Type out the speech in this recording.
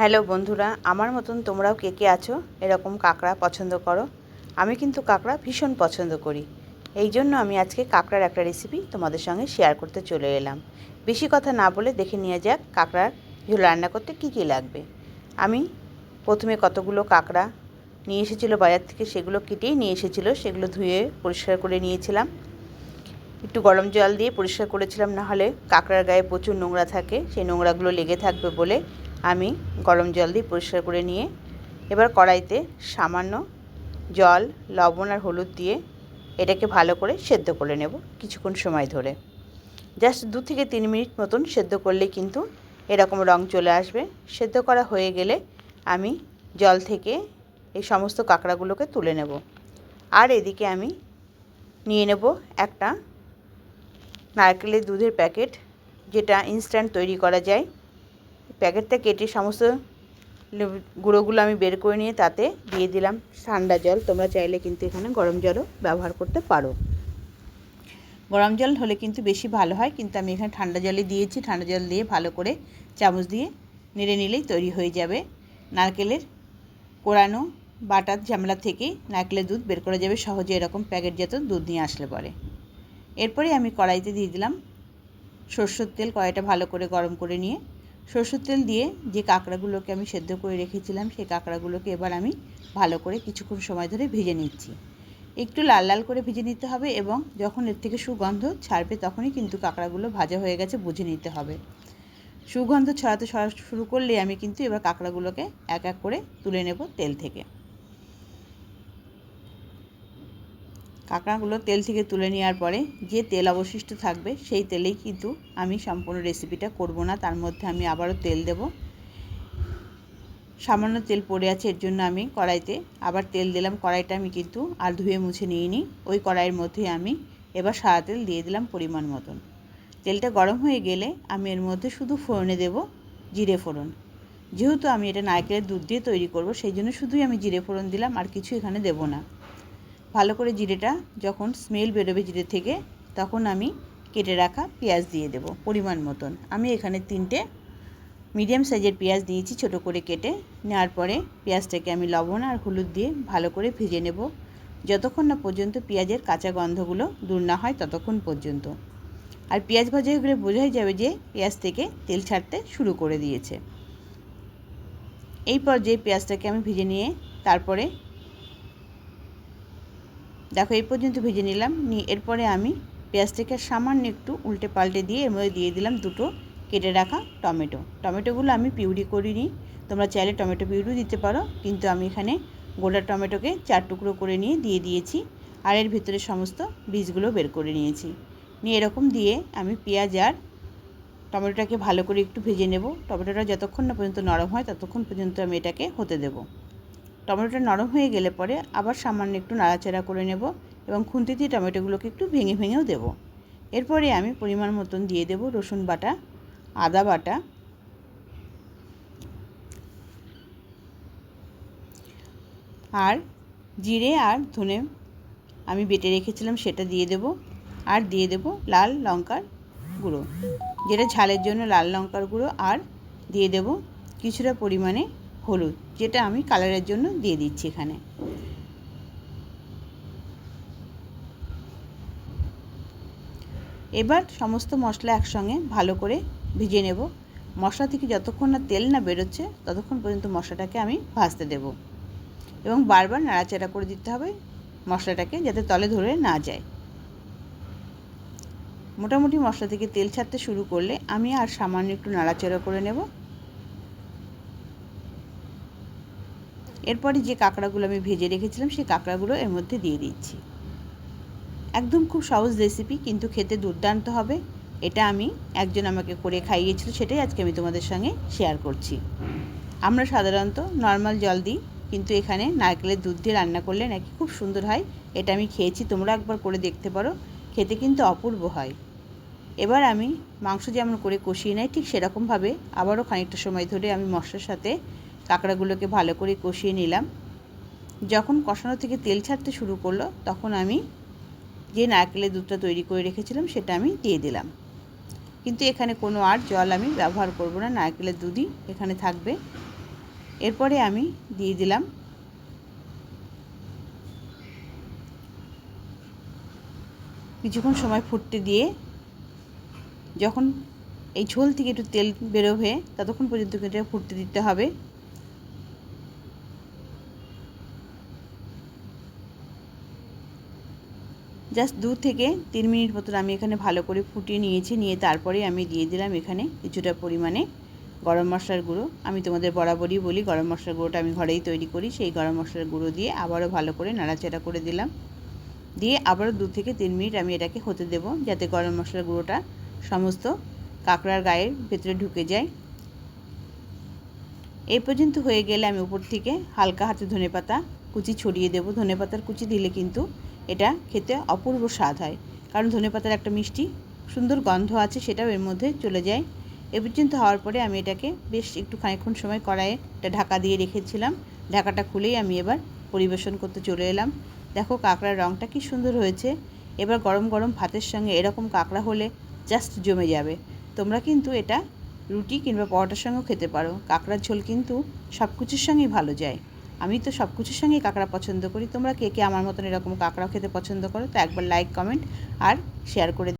Hello বন্ধুরা, আমার মতন তোমরাও কে কে আছো? এরকম কাঁকড়া পছন্দ করো? আমি কিন্তু কাঁকড়া ভীষণ পছন্দ করি। এই জন্য আমি আজকে কাঁকড়ার একটা রেসিপি তোমাদের সঙ্গে শেয়ার করতে চলে এলাম। বেশি কথা না বলে দেখে নিয়ে যাক কাঁকড়ার ঝোল রান্না করতে কি কি লাগবে। আমি প্রথমে কতগুলো কাঁকড়া নিয়ে এসেছিল, বাজার থেকে সেগুলো কেটেই নিয়ে এসেছিল, সেগুলো ধুয়ে পরিষ্কার করে নিয়েছিলাম। একটু গরম জল দিয়ে পরিষ্কার করেছিলাম না হলে কাঁকড়ার গায়ে প্রচুর নোংরা থাকে, সেই নোংরাগুলো লেগে থাকবে বলে আমি গরম জল দিয়ে পরিষ্কার করে নিয়ে এবার কড়াইতে সামান্য জল, লবণ আর হলুদ দিয়ে এটাকে ভালো করে সেদ্ধ করে নেব কিছুক্ষণ সময় ধরে। জাস্ট দু থেকে তিন মিনিট মতন সেদ্ধ করলে কিন্তু এরকম রং চলে আসবে। সেদ্ধ করা হয়ে গেলে আমি জল থেকে এই সমস্ত কাঁকড়াগুলোকে তুলে নেব। আর এদিকে আমি নিয়ে নেব একটা নারকেলের দুধের প্যাকেট, যেটা ইনস্ট্যান্ট তৈরি করা যায়। প্যাকেটটা কেটে সমস্ত গুঁড়োগুলো আমি বের করে নিয়ে তাতে দিয়ে দিলাম ঠান্ডা জল। তোমরা চাইলে কিন্তু এখানে গরম জলও ব্যবহার করতে পারো। গরম জল হলে কিন্তু বেশি ভালো হয়, কিন্তু আমি এখানে ঠান্ডা জলে দিয়েছি। ঠান্ডা জল দিয়ে ভালো করে চামচ দিয়ে নেড়ে নিলেই তৈরি হয়ে যাবে। নারকেলের কোরানো বাটার ঝামেলা থেকেই নারকেলের দুধ বের করা যাবে। সহজে এরকম প্যাকেটজাত দুধ নিয়ে আসলে পরে। এরপরে আমি কড়াইতে দিয়ে দিলাম সর্ষের তেল। কড়াইটা ভালো করে গরম করে নিয়ে সরষের তেল দিয়ে যে কাঁকড়াগুলোকে আমি সেদ্ধ করে রেখেছিলাম, সেই কাঁকড়াগুলোকে এবার আমি ভালো করে কিছুক্ষণ সময় ধরে ভেজে নিচ্ছি। একটু লাল লাল করে ভেজে নিতে হবে এবং যখন এর থেকে সুগন্ধ ছাড়বে তখনই কিন্তু কাঁকড়াগুলো ভাজা হয়ে গেছে বুঝে নিতে হবে। সুগন্ধ ছড়াতে শুরু করলে আমি কিন্তু এবার কাঁকড়াগুলোকে এক এক করে তুলে নেব তেল থেকে। কাঁকড়াগুলো তেল থেকে তুলে নেওয়ার পরে যে তেল অবশিষ্ট থাকবে সেই তেলেই কিন্তু আমি সম্পূর্ণ রেসিপিটা করব না। তার মধ্যে আমি আবারও তেল দেব। সামান্য তেল পড়ে আছে, এর জন্য আমি কড়াইতে আবার তেল দিলাম। কড়াইটা আমি কিন্তু আর ধুয়ে মুছে নিয়ে নিই ওই কড়াইয়ের মধ্যে আমি এবার সাদা তেল দিয়ে দিলাম পরিমাণ মতন। তেলটা গরম হয়ে গেলে আমি এর মধ্যে শুধু ফোড়নে দেব জিরে ফোড়ন। যেহেতু আমি এটা নারকেলের দুধ দিয়ে তৈরি করব, সেই জন্য শুধুই আমি জিরে ফোড়ন দিলাম, আর কিছু এখানে দেব না। ভালো করে জিরেটা যখন স্মেল বেরোবে জিরে থেকে, তখন আমি কেটে রাখা পেঁয়াজ দিয়ে দেব পরিমাণ মতন। আমি এখানে তিনটে মিডিয়াম সাইজের পেঁয়াজ দিয়েছি ছোট করে কেটে। নেওয়ার পরে পেঁয়াজটাকে আমি লবণ আর হলুদ দিয়ে ভালো করে ভেজে নেব। যতক্ষণ না পর্যন্ত পেঁয়াজের কাঁচা গন্ধগুলো দূর না হয় ততক্ষণ পর্যন্ত। আর পেঁয়াজ ভাজা হয়ে গেলে বোঝাই যাবে যে পেঁয়াজ থেকে তেল ছাড়তে শুরু করে দিয়েছে। এই পর্যায়ে পেঁয়াজটাকে আমি ভেজে নিয়ে তারপরে দেখো, এই পর্যন্ত ভেজে নিলাম। নিয়ে এরপরে আমি পেঁয়াজটাকে সামান্য একটু উল্টে পাল্টে দিয়ে এর মধ্যে দিয়ে দিলাম দুটো কেটে রাখা টমেটো। টমেটোগুলো আমি পিউরি করিনি। তোমরা চাইলে টমেটো পিউরি দিতে পারো, কিন্তু আমি এখানে গোটা টমেটোকে চার টুকরো করে নিয়ে দিয়ে দিয়েছি আর এর ভিতরে সমস্ত বীজগুলো বের করে নিয়েছি। নিয়ে এরকম দিয়ে আমি পেঁয়াজ আর টমেটোটাকে ভালো করে একটু ভেজে নেব। টমেটোটা যতক্ষণ না পর্যন্ত নরম হয়, ততক্ষণ পর্যন্ত আমি এটাকে হতে দেবো। টমেটোটা নরম হয়ে গেলে পরে আবার সামান্য একটু নাড়াচাড়া করে নেব এবং খুন্তি দিয়ে টমেটোগুলোকে একটু ভেঙে ভেঙেও দেব। এরপরে আমি পরিমাণ মতন দিয়ে দেব রসুন বাটা, আদা বাটা। আর জিরে আর ধনে আমি বেটে রেখেছিলাম সেটা দিয়ে দেব। আর দিয়ে দেব লাল লঙ্কার গুঁড়ো, যেটা ঝালের জন্য লাল লঙ্কার গুঁড়ো। আর দিয়ে দেব কিছুটা পরিমাণে হলুদ। যেটা আমি কালারের জন্য দিয়ে দিচ্ছি এখানে। এবার সমস্ত মশলা একসঙ্গে ভালো করে ভিজে নেব। মশলা থেকে যতক্ষণ না তেল না বেরোচ্ছে, ততক্ষণ পর্যন্ত মশলাটাকে আমি ভাজতে দেব। এবং বারবার নাড়াচাড়া করে দিতে হবে মশলাটাকে যাতে তলে ধরে না যায়। মোটামুটি মশলা থেকে তেল ছাড়তে শুরু করলে আমি আর সামান্য একটু নাড়াচাড়া করে নেব। এরপরে যে কাঁকড়াগুলো আমি ভেজে রেখেছিলাম, সেই কাঁকড়াগুলো এর মধ্যে দিয়ে দিচ্ছি। একদম খুব সহজ রেসিপি কিন্তু খেতে দুর্দান্ত হবে। এটা আমি একজন আমাকে করে খাইয়েছিল, সেটাই আজকে আমি তোমাদের সঙ্গে শেয়ার করছি। আমরা সাধারণত নর্মাল জল দিই, কিন্তু এখানে নারকেলের দুধ দিয়ে রান্না করলে নাকি খুব সুন্দর হয়। এটা আমি খেয়েছি, তোমরা একবার করে দেখতে পারো। খেতে কিন্তু অপূর্ব হয়। এবার আমি মাংস যেমন করে কষিয়ে নেয় ঠিক সেরকমভাবে আবারও খানিকটা সময় ধরে আমি মশলার সাথে কাঁকড়াগুলোকে ভালো করে কষিয়ে নিলাম। যখন কষানো থেকে তেল ছাড়তে শুরু করল, তখন আমি যে নারকেলের দুধটা তৈরি করে রেখেছিলাম, সেটা আমি দিয়ে দিলাম। কিন্তু এখানে কোনো আর জল আমি ব্যবহার করব না, নারকেলের দুধই এখানে থাকবে। এরপরে আমি দিয়ে দিলাম কিছুক্ষণ সময় ফুটতে দিয়ে, যখন এই ঝোল থেকে একটু তেল বেরোবে, ততক্ষণ পর্যন্ত এটা ফুটতে দিতে হবে। জাস্ট দু থেকে তিন মিনিট মতন আমি এখানে ভালো করে ফুটিয়ে নিয়েছি, নিয়ে তারপরে আমি দিয়ে দিলাম এখানে কিছুটা পরিমাণে গরম মশলার গুঁড়ো। আমি তোমাদের বরাবরই বলি, গরম মশলার গুঁড়োটা আমি ঘরেই তৈরি করি, সেই গরম মশলার গুঁড়ো দিয়ে আবারও ভালো করে নাড়াচাড়া করে দিলাম। দিয়ে আবারও দু থেকে তিন মিনিট আমি এটাকে হতে দেব, যাতে গরম মশলার গুঁড়োটা সমস্ত কাঁকড়ার গায়ের ভেতরে ঢুকে যায়। এই পর্যন্ত হয়ে গেলে আমি উপর থেকে হালকা হাতে ধনে পাতা কুচি ছড়িয়ে দেবো। ধনে পাতার কুচি দিলে কিন্তু এটা খেতে অপূর্ব স্বাদ হয়। কারণ ধনে পাতার একটা মিষ্টি, সুন্দর গন্ধ আছে, সেটাও এর মধ্যে চলে যায়। এ পর্যন্ত হওয়ার পরে আমি এটাকে বেশ একটু খানিক্ষণ সময় কড়াইয়ে এটা ঢাকা দিয়ে রেখেছিলাম। ঢাকাটা খুলেই আমি এবার পরিবেশন করতে চলে এলাম। দেখো কাঁকড়ার রঙটা কি সুন্দর হয়েছে। এবার গরম গরম ভাতের সঙ্গে এরকম কাঁকড়া হলে জাস্ট জমে যাবে। তোমরা কিন্তু এটা রুটি কিংবা পরোটার সঙ্গেও খেতে পারো। কাঁকড়ার ঝোল কিন্তু সব কিছুর সঙ্গেই ভালো যায়। আমি তো সব কিছুর সঙ্গেই কাঁকড়া পছন্দ করি। তোমরা কে কে আমার মতন এরকম কাঁকড়াও খেতে পছন্দ করো, তো একবার লাইক কমেন্ট আর শেয়ার করে